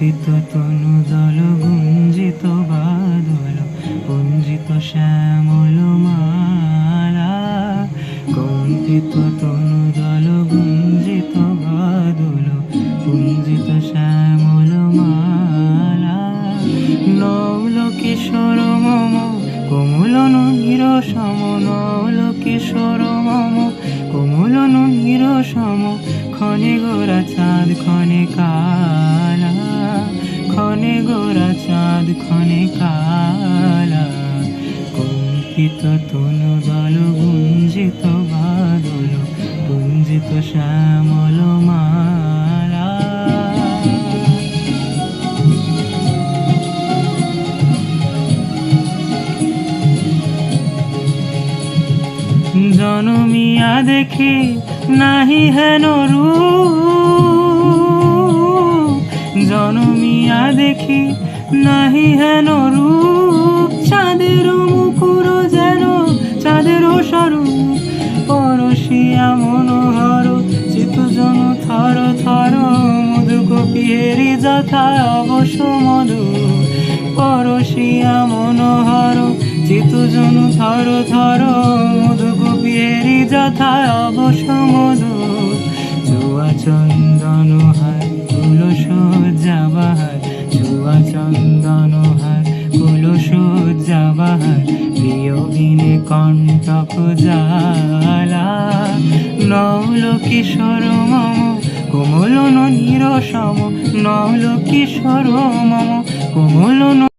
কম্পিত তনু দল গুঞ্জিত বাদল গুঞ্জিত শ্যামল মালা। কম্পিত তনু দল গুঞ্জিত বাদল গুঞ্জিত শ্যামল মালা। নৌল কিশোর মম কোমলন নিরসম নৌল কিশোর মম গোরা চাঁদ ক্ষণে কালা, কম্পিত তনু দল গুঞ্জিত বাদল গুঞ্জিত শ্যামল মালা। জনমিয়া দেখি নাহি হেন রূপ জনমিয়া দেখি নাহি হেন রূপ, চাঁদের মুকুর যেন, চাঁদের স্বরূপ। পরশিয়া মনোহর চিত জন থর থর মধু কপিহেরি যথা অবশ্য মধু পরশিয়া মনোহর চিতুজন থর থর মধু কপিহেরি যথা অবশ্য মধু চুয়া বাহার চুয়া চন্দন হার কুল সজ্জা বাহার, প্রিয় বিনে কণ্টক জালা নৌল কিশোর মম, কোমল নিরসম নৌল কিশোর মম, কোমল